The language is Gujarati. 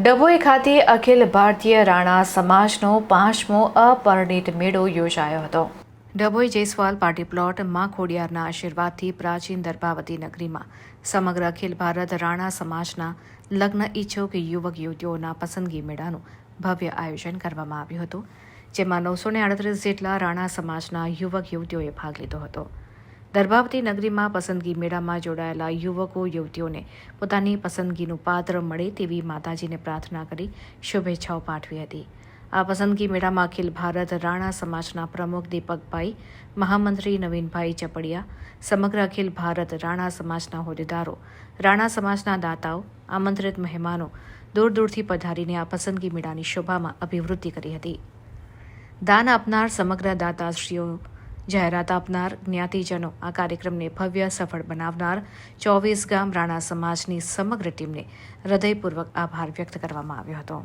ડભોઈ ખાતે અખિલ ભારતીય રાણા સમાજનો પાંચમો અપરિણિત મેળો યોજાયો હતો. ડભોઈ જયસ્વાલ પાર્ટી પ્લોટમાં ખોડિયારના આશીર્વાદથી પ્રાચીન દર્ભાવતી નગરીમાં સમગ્ર અખિલ ભારત રાણા સમાજના લગ્ન ઈચ્છુક યુવક યુવતીઓના પસંદગી મેળાનું ભવ્ય આયોજન કરવામાં આવ્યું હતું, જેમાં નવસો ને આડત્રીસ જેટલા રાણા સમાજના યુવક યુવતીઓએ ભાગ લીધો હતો. દર્ભાવતી નગરીમાં પસંદગી મેળામાં જોડાયેલા યુવકો, યુવતીઓને પોતાની પસંદગીનું પાત્ર મળે તેવી માતાજીને પ્રાર્થના કરી શુભેચ્છાઓ પાઠવી હતી. આ પસંદગી મેળામાં અખિલ ભારત રાણા સમાજના પ્રમુખ દીપકભાઈ, મહામંત્રી નવીનભાઈ ચપડિયા, સમગ્ર અખિલ ભારત રાણા સમાજના હોદ્દેદારો, રાણા સમાજના દાતાઓ, આમંત્રિત મહેમાનો દૂર દૂરથી પધારીને આ પસંદગી મેળાની શોભામાં અભિવૃદ્ધિ કરી હતી. દાન આપનાર સમગ્ર દાતાશ્રીઓ જાહેરાત આપનાર જ્ઞાતિજનો આ કાર્યક્રમને ભવ્ય સફળ બનાવનાર ચોવીસ ગામ રાણા સમાજની સમગ્ર ટીમને હૃદયપૂર્વક આભાર વ્યક્ત કરવામાં આવ્યો હતો.